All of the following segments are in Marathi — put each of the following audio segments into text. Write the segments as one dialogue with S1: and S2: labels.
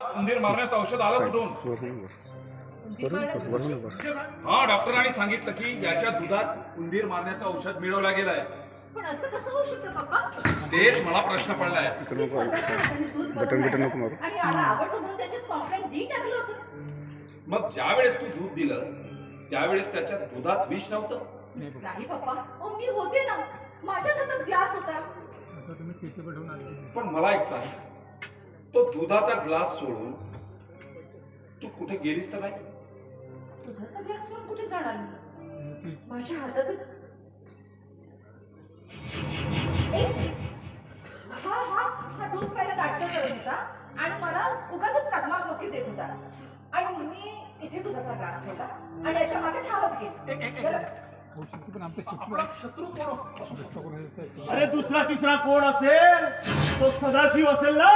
S1: उंदीर मारण्याचं औषध आलं कुठून? हा डॉक्टरांनी सांगितलं की याच्या दुधात उंदीर मारण्याचं औषध मिळवलं गेलंय.
S2: पण असं कसं होऊ शकतं पप्पा?
S1: तेच मला प्रश्न पडलाय.
S2: ते स्वतःच्या हाताने दूध
S3: बटन बिटन नको मारू.
S2: आणि मला आवडतं म्हणून त्याच्यात कॉम्प्लेन डी टाकलं होतं.
S1: मग ज्या वेळेस तू दूध दिलंस त्यावेळेस त्याच्या दुधात विष नव्हतं?
S2: नाही पप्पा. मी होते ना. माझ्याच हातात ग्लास होता.
S1: पण मला एक सांग. तो दुधाचा ग्लास सोडून तू कुठे गेलीस तर नाही?
S2: दुधाचा ग्लास सोडून कुठे जाणार? मी माझ्या हातातच. ए, हा हा हा दूध पहिला नाटक करत होता आणि मला उगाच चकमाक नोकी देत होता. आणि मी इथे दुधाचा ग्लास ठेवला आणि याच्या मागे धावत गेले.
S4: अरे दुसरा तिसरा कोण असेल? तो सदाशिव असेल ना?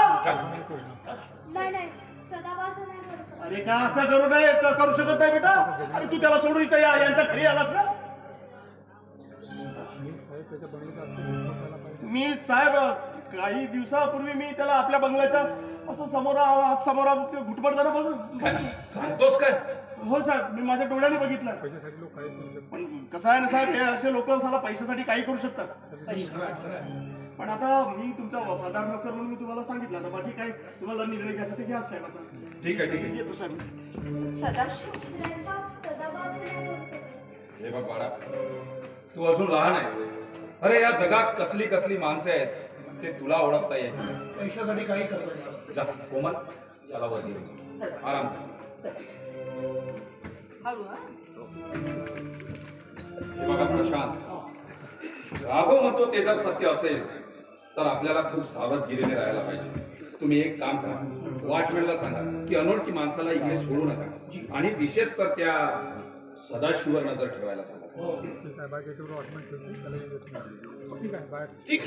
S5: नाही नाही. सदाभास नाही करू शकत.
S4: अरे का असं करू नये? क- करू शकत नाही बेटा? अरे तू त्याला सोडून इथं या यांच्या घरी आलास ना? मी साहेब काही दिवसापूर्वी मी त्याला आपल्या बंगल्याच्या असं समोर समोर घुटमटताना बघ
S1: काय? सांगतोस काय?
S4: हो साहेब मी माझ्या डोळ्याने बघितलं. पण कसं आहे ना साहेब हे असे लोक साला पैशासाठी काही करू शकतात. पण आता मी तुमचा वफादार नोकर म्हणून मी तुम्हाला सांगितलं. आता बाकी काय तुम्हाला निर्णय घ्यायचा ते घ्या साहेब आता.
S1: ठीक आहे ठीक आहे.
S4: येतो साहेब.
S2: सदाशिव.
S1: हे बघ बाळा तू अजून लहान आहेस. अरे या जगात कसली कसली माणसं आहेत ते तुला ओळखता यायचं नाही.
S4: पैशासाठी काही करतो
S1: जा कोमल याला वर घे. आराम कर.
S2: हळू हा.
S1: हे बघा प्रशांत राघव म्हणतो ते जर सत्य असेल तर आपल्याला खूप सावधगिरीने राहायला पाहिजे. तुम्ही एक काम करा. वॉचमॅनला सांगा की अनोळखी माणसाला इकडे सोडू नका. आणि विशेष तर त्या सदाशिवर नजर ठेवायला सांगा.
S4: ठीक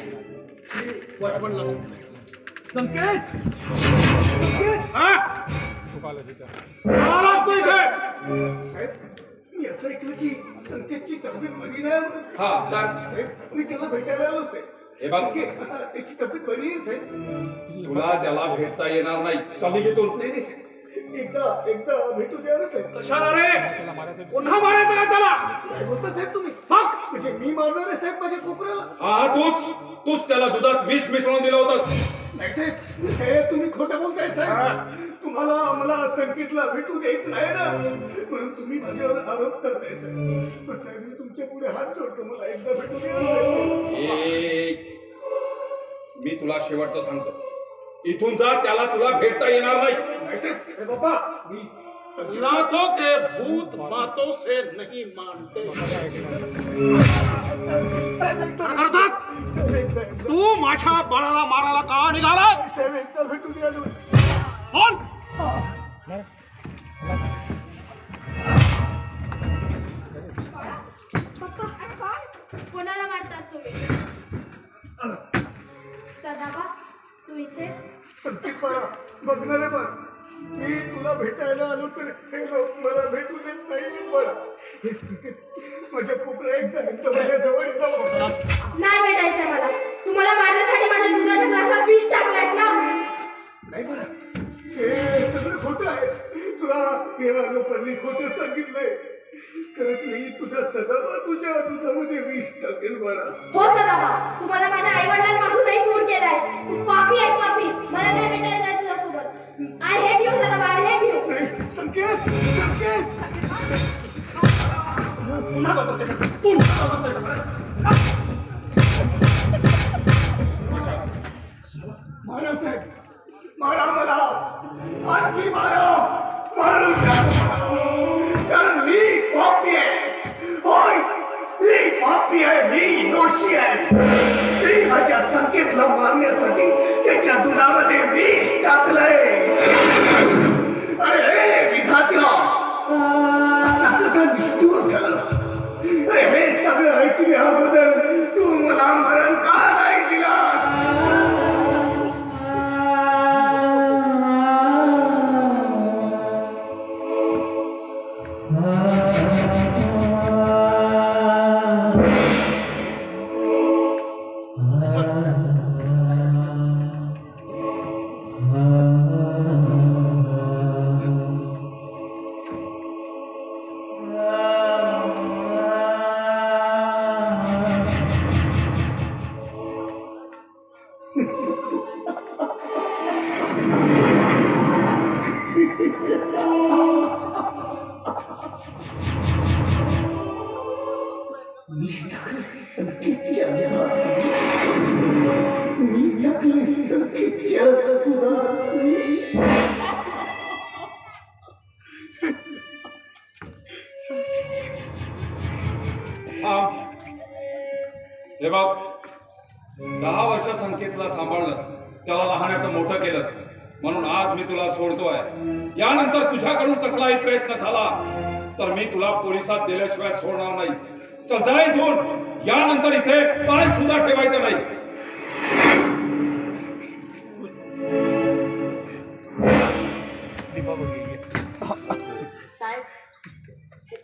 S4: संकेत! साहेब मी असं ऐकलं की संकेतची तब्येत बरी नाही
S1: हा तर
S4: साहेब मी त्याला भेटायला आलो साहेब.
S1: हे बघ.
S4: हा, त्याची तब्येत बरी आहे साहेब.
S1: तुला त्याला भेटता येणार नाही. चल निघितून
S4: नाही नाही साहेब. एकदा एकदा भेटू द्या ना साहेब. कशाला रे? पुन्हा मारायचं का त्याला. काय बोलता साहेब तुम्ही? म्हणजे मी मारणार आहे साहेब माझ्या कोपऱ्याला?
S1: हा तूच. तूच त्याला दुधात विष मिसळून दिलं होतंस.
S4: नाही साहेब. हे तुम्ही खोटं बोलताय साहेब. तुम्हाला मला संकेतला भेटू द्यायचं नाही ना? म्हणून तुम्ही माझ्यावर आरोप करताय साहेब पण साहेब मी तुमच्यापुढे हात जोडतो. मला एकदा भेटू द्या
S1: मी तुला शेवटचं सांगतो. इथून जा त्याला तुला भेटता येणार नाही.
S4: बाबा मी
S6: लाखों के भूत बातों से नहीं मानते। तू माझ्या बाळाला मारायला का निघाला?
S4: भेटू द्या
S5: तू इथे?
S4: बाळा बघणारे बघ मी तुला भेटायला आलो तर हे लोक मला भेटू देत नाही हे संकेत माझ्या कोपऱ्या एकदा एकदा माझ्या जवळ.
S5: नाही भेटायचंय मला. तुम्हाला मारण्यासाठी माझ्या दुधाच्या ग्लासात विष टाकलायस ना?
S4: नाही बाळा हे सगळं खोटं आहे. तुला या लोकांनी खोटं सांगितलंय. खरंच मी तुझ्या सदाबा तुझ्या दुधामध्ये विष टाकेल बाळा
S5: हो सदाबा तुम्हाला माझ्या आई वडिलांपासूनही दूर केलाय तू पापी आहेस पापी मला नाही भेटायचंय तुझ्यासोबत आय हेट यू सदाबा आय हेट यू
S4: नाही, संकेत संकेत
S6: पुन्हा जातो त्याच्याकडे. पुन्हा जातो त्याच्याकडे.
S4: मारा साहेब मारा मला आणखी मारा मारून. कारण मी पापी आहे. होय मी पापी आहे मी दोषी आहे. मी माझ्या संकेतला मारण्यासाठी त्याच्या दुधामध्ये विष टाकलंय. अरे हे विधात्या! असा कसा निष्ठूर झाला. अरे हे सगळं ऐकण्या अगोदर टाकलं मी टाकलं तुला
S1: हे बघ दहा वर्ष संकेतला सांभाळलंस त्याला लहानाचं मोठं केलंस म्हणून आज मी तुला सोडतोय. यानंतर तुझ्याकडून कसलाही प्रयत्न झाला तर मी तुला पोलिसात दिल्याशिवाय सोडणार नाही. तर जाय इथून यानंतर इथे पाय सुद्धा ठेवायचं नाही.